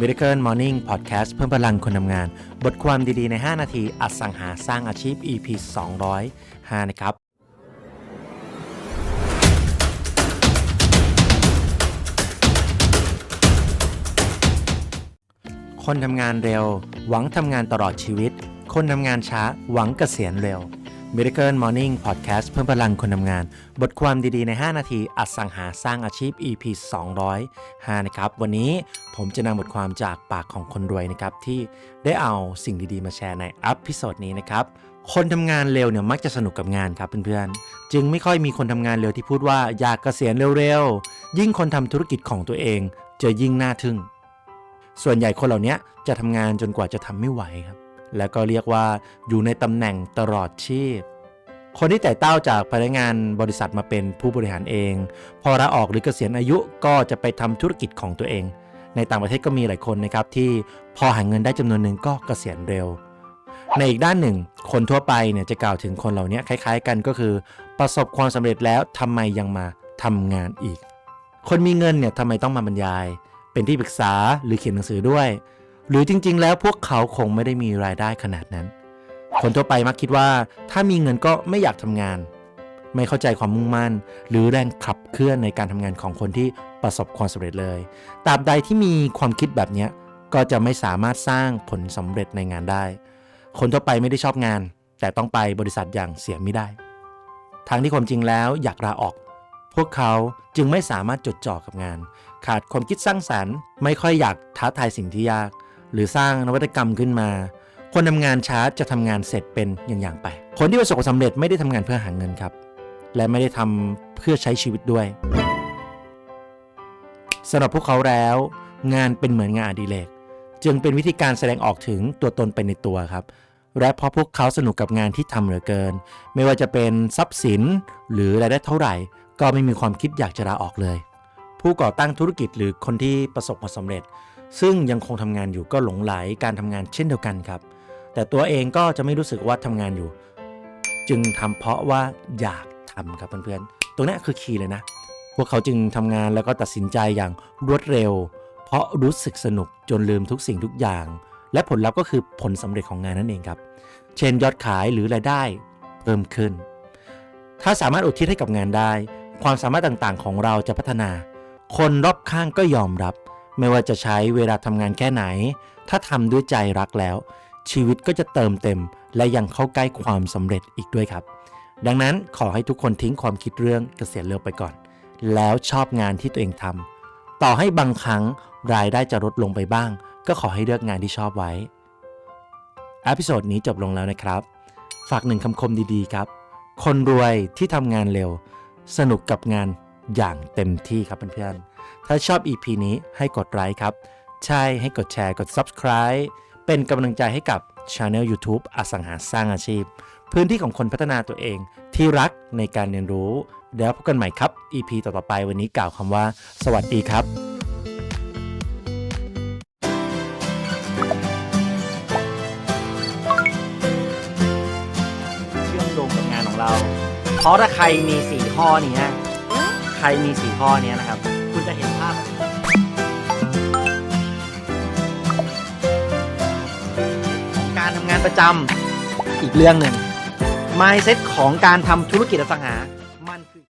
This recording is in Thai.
Miracle Morning Podcast เพิ่มพลังคนทำงาน บทความดีๆ ใน 5 นาที อสังหาสร้างอาชีพ EP 205 นะครับ คนทำงานเร็ว หวังทำงานตลอดชีวิต คนทำงานช้า หวังเกษียณเร็ว Miracle Morning Podcast เพิ่มพลังคนทำงาน บทความดีๆ ใน 5 นาทีอสังหาสร้างอาชีพ EP 205 นะครับ วันนี้ผมจะนำบทความจากปากของคนรวยนะครับ ที่ได้เอาสิ่งดีๆ มาแชร์ในอัพพิโซดนี้นะครับ คนทำงานเร็วเนี่ยมักจะสนุกกับงานครับเพื่อนๆ จึงไม่ค่อยมีคนทำงานเร็วที่พูดว่าอยากเกษียณเร็วๆ ยิ่งคนทำธุรกิจของตัวเองจะยิ่งน่าทึ่ง ส่วนใหญ่คนเหล่านี้จะทำงานจนกว่าจะทำไม่ไหวครับแล้วก็เรียกว่าอยู่ในตำแหน่งตลอดชีพ คนที่แต่เต้าจากพนักงานบริษัทมาเป็นผู้บริหารเอง พอลาออกหรือเกษียณอายุก็จะไปทำธุรกิจของตัวเอง ในต่างประเทศก็มีหลายคนนะครับที่พอหาเงินได้จำนวนหนึ่งก็เกษียณเร็ว ในอีกด้านหนึ่ง คนทั่วไปเนี่ยจะกล่าวถึงคนเหล่านี้คล้าย ๆ กันก็คือ ประสบความสำเร็จแล้วทำไมยังมาทำงานอีก คนมีเงินเนี่ยทำไมต้องมาบรรยาย เป็นที่ปรึกษาหรือเขียนหนังสือด้วย หรือจริง ๆ แล้วพวกเขาคงไม่ได้มีรายได้ขนาดนั้น คนทั่วไปมักคิดว่า ถ้ามีเงินก็ไม่อยากทำงาน ไม่เข้าใจความมุ่งมั่น หรือแรงขับเคลื่อนในการทำงานของคนที่ประสบความสำเร็จเลยตราบใดที่มีความคิดแบบนี้ก็จะไม่สามารถสร้างผลสำเร็จในงานได้ คนทั่วไปไม่ได้ชอบงาน แต่ต้องไปบริษัทอย่างเสียไม่ได้ทางที่ความจริงแล้วอยากลาออก พวกเขาจึงไม่สามารถจดจ่อกับงาน ขาดความคิดสร้างสรรค์ ไม่ค่อยอยากท้าทายสิ่งที่ยาก หรือสร้างนวัตกรรมขึ้นมา คนทำงานช้าจะทำงานเสร็จเป็นอย่างๆไป คนที่ประสบความสำเร็จไม่ได้ทำงานเพื่อหาเงินครับ และไม่ได้ทำเพื่อใช้ชีวิตด้วยสำหรับพวกเขาแล้ว งานเป็นเหมือนงานอดิเรกจึงเป็นวิธีการแสดงออกถึงตัวตนไปในตัวครับ และเพราะพวกเขาสนุกกับงานที่ทำเหลือเกิน ไม่ว่าจะเป็นทรัพย์สิน หรือรายได้เท่าไหร่ ก็ไม่มีความคิดอยากจะลาออกเลย ผู้ก่อตั้งธุรกิจหรือคนที่ประสบความสำเร็จ ซึ่งยังคงทำงานอยู่ก็หลงไหลการทำงานเช่นเดียวกันครับ แต่ตัวเองก็จะไม่รู้สึกว่าทำงานอยู่ จึงทำเพราะว่าอยากทำครับเพื่อนๆ ตรงนี้คือคีย์เลยนะ พวกเขาจึงทำงานแล้วก็ตัดสินใจอย่างรวดเร็ว เพราะรู้สึกสนุกจนลืมทุกสิ่งทุกอย่าง และผลลัพธ์ก็คือผลสำเร็จของงานนั่นเองครับ เช่นยอดขายหรือรายได้เพิ่มขึ้น ถ้าสามารถอุทิศให้กับงานได้ ความสามารถต่างๆ ของเราจะพัฒนา คนรอบข้างก็ยอมรับ ไม่ว่าจะใช้เวลาทำงานแค่ไหน ถ้าทำด้วยใจรักแล้ว ชีวิตก็จะเติมเต็ม และยังเข้าใกล้ความสำเร็จอีกด้วยครับ ดังนั้นขอให้ทุกคนทิ้งความคิดเรื่องเกษียณเร็วไปก่อน แล้วชอบงานที่ตัวเองทำต่อให้บางครั้งรายได้จะลดลงไปบ้าง ก็ขอให้เลือกงานที่ชอบไว้อพิโซดนี้จบลงแล้วนะครับ ฝากหนึ่งคำคมดีๆครับ คนรวยที่ทำงานเร็ว สนุกกับงานอย่างเต็มที่ครับเพื่อนๆ ถ้าชอบ EP นี้ให้กดไลค์ครับ ใช่ให้กดแชร์กด Subscribe เป็นกำลังใจให้กับ Channel YouTube อสังหาสร้างอาชีพ พื้นที่ของคนพัฒนาตัวเองที่รักในการเรียนรู้ แล้วพบกันใหม่ครับ EP ต่อๆไปวันนี้กล่าวคำว่า สวัสดีครับเชื่อมโยงกับงานของเราเพราะถ้าใครมีสี่ข้อนี้ใครมีสี่ข้อนี้นะครับ คุณจะเห็นภาพ ของการทำงานประจำอีกเรื่องหนึ่ง mindset ของการทำธุรกิจอสังหา